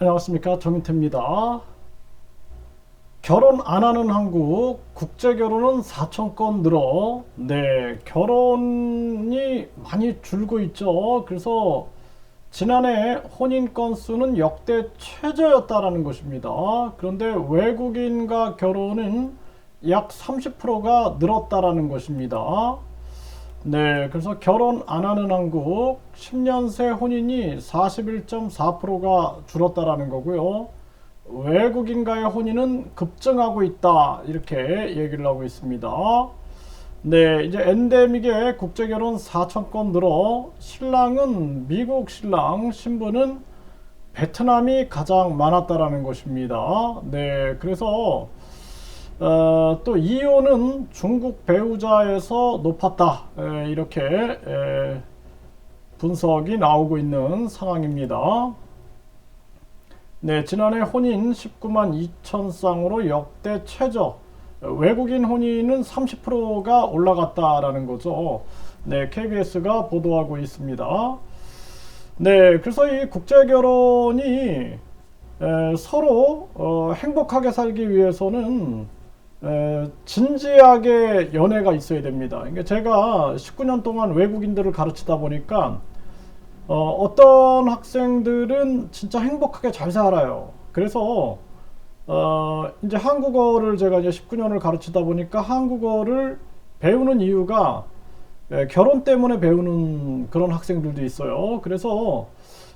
안녕하십니까 정인태입니다. 결혼 안 하는 한국 국제 결혼은 4천 건 늘어 네 결혼이 많이 줄고 있죠. 그래서 지난해 혼인 건수는 역대 최저였다라는 것입니다. 그런데 외국인과 결혼은 약 30%가 늘었다라는 것입니다. 네, 그래서 결혼 안 하는 한국 10년 새 혼인이 41.4%가 줄었다라는 거고요. 외국인과의 혼인은 급증하고 있다. 이렇게 얘기를 하고 있습니다. 네, 이제 엔데믹의 국제 결혼 4천 건 늘어 신랑은 미국 신랑, 신부는 베트남이 가장 많았다라는 것입니다. 네, 그래서 어, 또 이혼은 중국 배우자에서 높았다 에, 이렇게 에, 분석이 나오고 있는 상황입니다. 네, 지난해 혼인 19만 2천 쌍으로 역대 최저. 외국인 혼인은 30%가 올라갔다라는 거죠. 네, KBS가 보도하고 있습니다. 네, 그래서 이 국제 결혼이 에, 서로 어, 행복하게 살기 위해서는 에, 진지하게 연애가 있어야 됩니다. 그러니까 제가 19년 동안 외국인들을 가르치다 보니까 어, 어떤 학생들은 진짜 행복하게 잘 살아요. 그래서 어, 이제 한국어를 제가 이제 19년을 가르치다 보니까 한국어를 배우는 이유가 예, 결혼 때문에 배우는 그런 학생들도 있어요. 그래서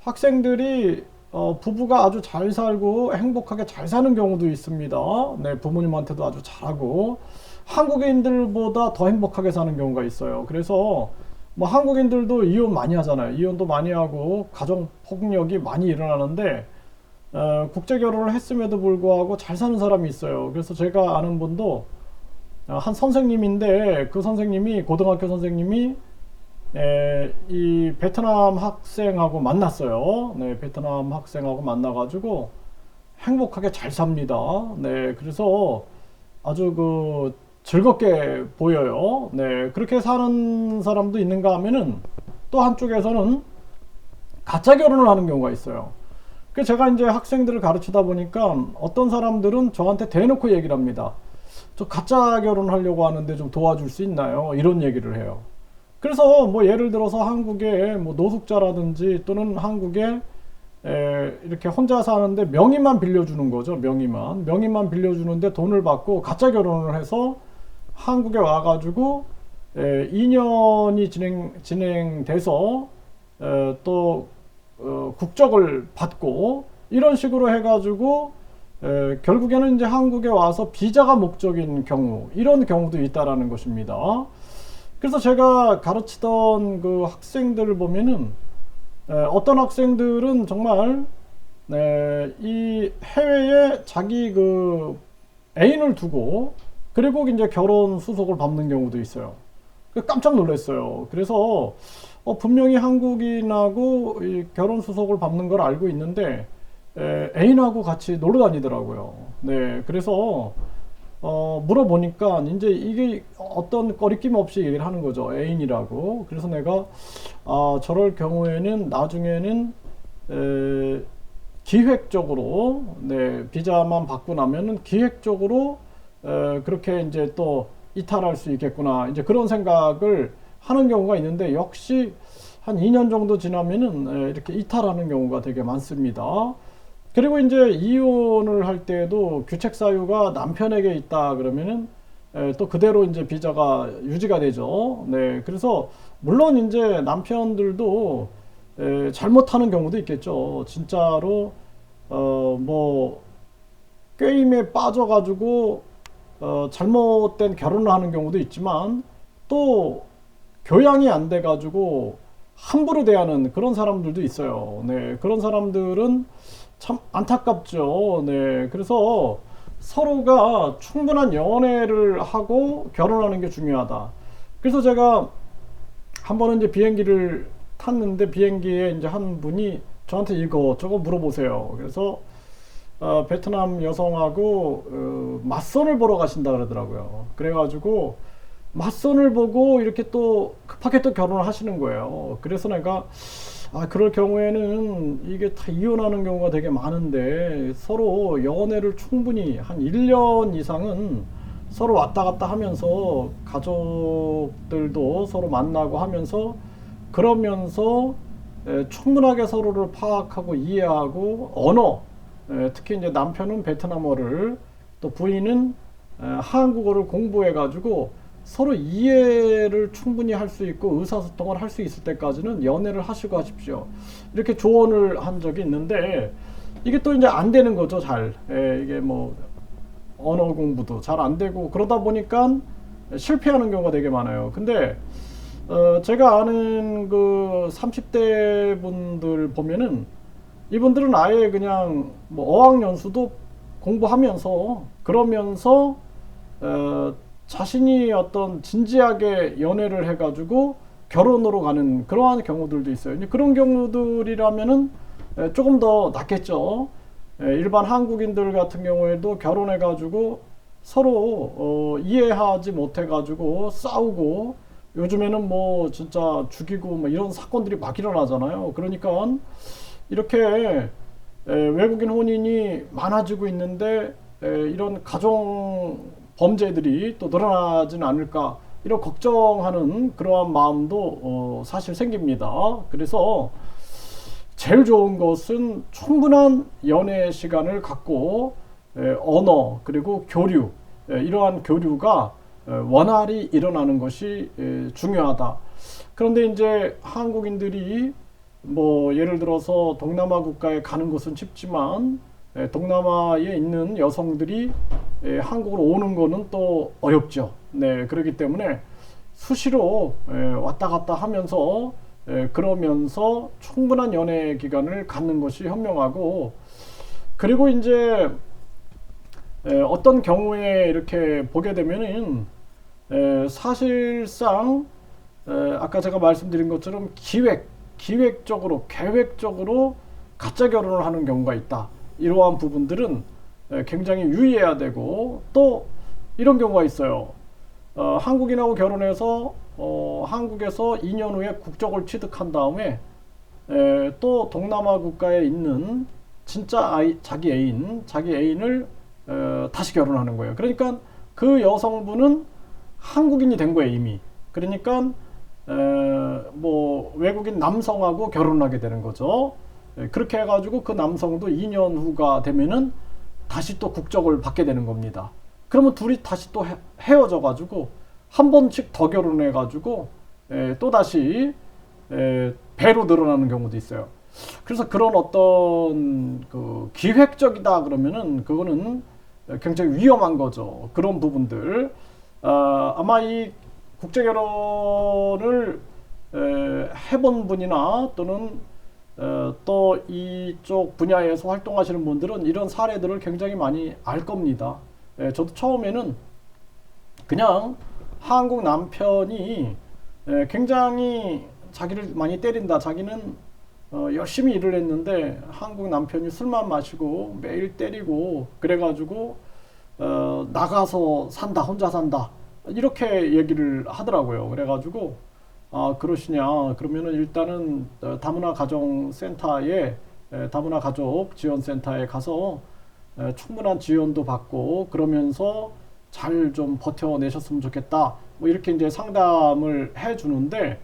학생들이 어, 부부가 아주 잘 살고 행복하게 잘 사는 경우도 있습니다. 네, 부모님한테도 아주 잘하고 한국인들보다 더 행복하게 사는 경우가 있어요. 그래서 뭐 한국인들도 이혼 많이 하잖아요. 이혼도 많이 하고 가정 폭력이 많이 일어나는데 어, 국제 결혼을 했음에도 불구하고 잘 사는 사람이 있어요. 그래서 제가 아는 분도 어, 한 선생님인데 그 선생님이 고등학교 선생님이 에, 이 베트남 학생하고 만났어요. 네, 베트남 학생하고 만나가지고 행복하게 잘 삽니다. 네, 그래서 아주 그 즐겁게 보여요. 네, 그렇게 사는 사람도 있는가 하면은 또 한쪽에서는 가짜 결혼을 하는 경우가 있어요. 그 제가 이제 학생들을 가르치다 보니까 어떤 사람들은 저한테 대놓고 얘기를 합니다. 저 가짜 결혼하려고 하는데 좀 도와줄 수 있나요? 이런 얘기를 해요. 그래서 뭐 예를 들어서 한국에 뭐 노숙자라든지 또는 한국에 에, 이렇게 혼자 사는데 명의만 빌려주는 거죠. 명의만. 명의만 빌려주는데 돈을 받고 가짜 결혼을 해서 한국에 와가지고 에, 2년이 진행, 진행돼서 에, 또 어, 국적을 받고 이런 식으로 해가지고 에, 결국에는 이제 한국에 와서 비자가 목적인 경우 이런 경우도 있다라는 것입니다. 그래서 제가 가르치던 그 학생들을 보면은 에, 어떤 학생들은 정말 에, 이 해외에 자기 그 애인을 두고 그리고 이제 결혼 수속을 밟는 경우도 있어요. 깜짝 놀랐어요. 그래서 어, 분명히 한국인하고 결혼 수속을 밟는 걸 알고 있는데 에, 애인하고 같이 놀러 다니더라고요. 네, 그래서 어, 물어보니까 이제 이게 어떤 거리낌 없이 얘기를 하는 거죠. 애인이라고. 그래서 내가 아, 저럴 경우에는 나중에는 에, 기획적으로 네, 비자만 받고 나면은 기획적으로 에, 그렇게 이제 또 이탈할 수 있겠구나. 이제 그런 생각을 하는 경우가 있는데 역시 한 2년 정도 지나면은 이렇게 이탈하는 경우가 되게 많습니다. 그리고 이제 이혼을 할 때도 규책 사유가 남편에게 있다 그러면은 또 그대로 이제 비자가 유지가 되죠. 네. 그래서 물론 이제 남편들도 잘못하는 경우도 있겠죠. 진짜로 어 뭐 게임에 빠져가지고 어 잘못된 결혼을 하는 경우도 있지만 또 교양이 안 돼가지고 함부로 대하는 그런 사람들도 있어요. 네, 그런 사람들은 참 안타깝죠. 네, 그래서 서로가 충분한 연애를 하고 결혼하는 게 중요하다. 그래서 제가 한 번은 이제 비행기를 탔는데 비행기에 이제 한 분이 저한테 이거 저거 물어보세요. 그래서 어, 베트남 여성하고 어, 맞선을 보러 가신다 그러더라고요. 그래가지고 맞선을 보고 이렇게 또 급하게 또 결혼을 하시는 거예요. 그래서 내가 아 그럴 경우에는 이게 다 이혼하는 경우가 되게 많은데 서로 연애를 충분히 한 1년 이상은 서로 왔다 갔다 하면서 가족들도 서로 만나고 하면서 그러면서 에, 충분하게 서로를 파악하고 이해하고 언어 에, 특히 이제 남편은 베트남어를 또 부인은 에, 한국어를 공부해 가지고 서로 이해를 충분히 할 수 있고 의사소통을 할 수 있을 때까지는 연애를 하시고 하십시오. 이렇게 조언을 한 적이 있는데 이게 또 이제 안 되는 거죠, 잘. 에, 이게 뭐 언어 공부도 잘 안 되고 그러다 보니까 실패하는 경우가 되게 많아요. 근데 어, 제가 아는 그 30대 분들 보면은 이분들은 아예 그냥 뭐 어학연수도 공부하면서 그러면서 어, 자신이 어떤 진지하게 연애를 해가지고 결혼으로 가는 그러한 경우들도 있어요. 그런 경우들이라면은 에, 조금 더 낫겠죠. 에, 일반 한국인들 같은 경우에도 결혼해가지고 서로 어, 이해하지 못해가지고 싸우고 요즘에는 뭐 진짜 죽이고 뭐 이런 사건들이 막 일어나잖아요. 그러니까 이렇게 에, 외국인 혼인이 많아지고 있는데 에, 이런 가정 범죄들이 또 늘어나지는 않을까 이런 걱정하는 그러한 마음도 어, 사실 생깁니다. 그래서 제일 좋은 것은 충분한 연애 시간을 갖고 에, 언어 그리고 교류 에, 이러한 교류가 에, 원활히 일어나는 것이 에, 중요하다. 그런데 이제 한국인들이 뭐 예를 들어서 동남아 국가에 가는 것은 쉽지만 에, 동남아에 있는 여성들이 에, 한국으로 오는 거는 또 어렵죠. 네, 그렇기 때문에 수시로 에, 왔다 갔다 하면서 에, 그러면서 충분한 연애 기간을 갖는 것이 현명하고 그리고 이제 에, 어떤 경우에 이렇게 보게 되면은 에, 사실상 에, 아까 제가 말씀드린 것처럼 기획 기획적으로 계획적으로 가짜 결혼을 하는 경우가 있다. 이러한 부분들은 에, 굉장히 유의해야 되고 또 이런 경우가 있어요. 어, 한국인하고 결혼해서 어, 한국에서 2년 후에 국적을 취득한 다음에 에, 또 동남아 국가에 있는 진짜 아이, 자기 애인, 자기 애인을 에, 다시 결혼하는 거예요. 그러니까 그 여성분은 한국인이 된 거예요 이미. 그러니까 에, 뭐 외국인 남성하고 결혼하게 되는 거죠. 에, 그렇게 해가지고 그 남성도 2년 후가 되면은 다시 또 국적을 받게 되는 겁니다. 그러면 둘이 다시 또 헤, 헤어져 가지고 한 번씩 더 결혼해 가지고 또 다시 에, 배로 늘어나는 경우도 있어요. 그래서 그런 어떤 그 기획적이다 그러면은 그거는 굉장히 위험한 거죠. 그런 부분들 아, 아마 이 국제 결혼을 에, 해본 분이나 또는 어, 또 이쪽 분야에서 활동하시는 분들은 이런 사례들을 굉장히 많이 알 겁니다. 에, 저도 처음에는 그냥 한국 남편이 에, 굉장히 자기를 많이 때린다. 자기는 어, 열심히 일을 했는데 한국 남편이 술만 마시고 매일 때리고 그래가지고 어, 나가서 산다 혼자 산다 이렇게 얘기를 하더라고요. 그래가지고 아 그러시냐. 그러면은 일단은 어, 다문화 가정 센터에 에, 다문화 가족 지원 센터에 가서 에, 충분한 지원도 받고 그러면서 잘 좀 버텨내셨으면 좋겠다. 뭐 이렇게 이제 상담을 해 주는데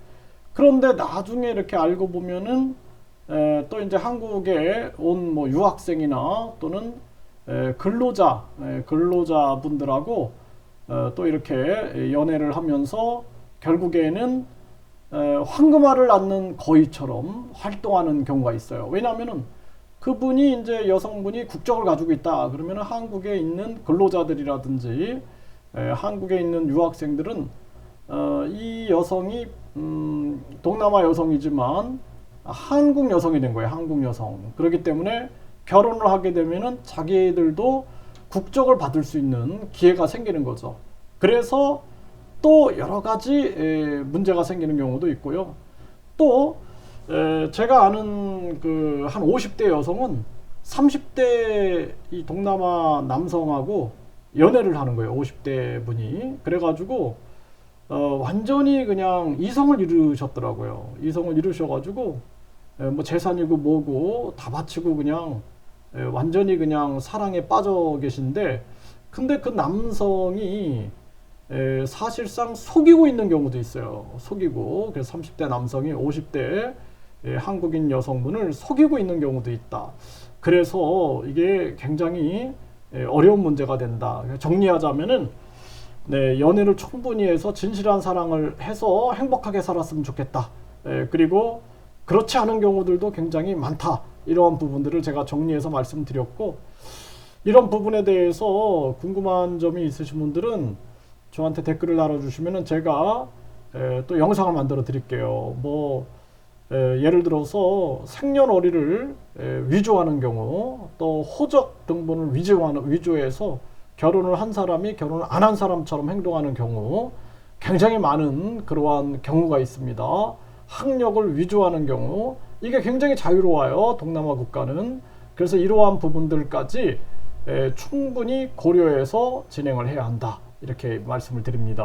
그런데 나중에 이렇게 알고 보면은 에, 또 이제 한국에 온 뭐 유학생이나 또는 에, 근로자 에, 근로자분들하고 어, 또 이렇게 연애를 하면서 결국에는 에, 황금알을 낳는 거위처럼 활동하는 경우가 있어요. 왜냐하면은 그분이 이제 여성분이 국적을 가지고 있다 그러면 한국에 있는 근로자들이라든지 에, 한국에 있는 유학생들은 어, 이 여성이 음, 동남아 여성이지만 한국 여성이 된 거예요. 한국 여성. 그렇기 때문에 결혼을 하게 되면은 자기들도 국적을 받을 수 있는 기회가 생기는 거죠. 그래서 또 여러 가지 에, 문제가 생기는 경우도 있고요. 또 에, 제가 아는 그 한 50대 여성은 30대 이 동남아 남성하고 연애를 하는 거예요. 50대 분이. 그래가지고 어, 완전히 그냥 이성을 잃으셨더라고요. 이성을 잃으셔가지고 에, 뭐 재산이고 뭐고 다 바치고 그냥 에, 완전히 그냥 사랑에 빠져 계신데 근데 그 남성이 에, 사실상 속이고 있는 경우도 있어요. 속이고 그래서 30대 남성이 50대 에, 한국인 여성분을 속이고 있는 경우도 있다. 그래서 이게 굉장히 에, 어려운 문제가 된다. 정리하자면은 네, 연애를 충분히 해서 진실한 사랑을 해서 행복하게 살았으면 좋겠다. 에, 그리고 그렇지 않은 경우들도 굉장히 많다. 이러한 부분들을 제가 정리해서 말씀드렸고 이런 부분에 대해서 궁금한 점이 있으신 분들은 저한테 댓글을 달아주시면은 제가 에, 또 영상을 만들어 드릴게요. 뭐 에, 예를 들어서 생년월일을 에, 위조하는 경우 또 호적 등본을 위조하는 위조해서 결혼을 한 사람이 결혼을 안 한 사람처럼 행동하는 경우 굉장히 많은 그러한 경우가 있습니다. 학력을 위조하는 경우 이게 굉장히 자유로워요. 동남아 국가는 그래서 이러한 부분들까지 에, 충분히 고려해서 진행을 해야 한다. 이렇게 말씀을 드립니다.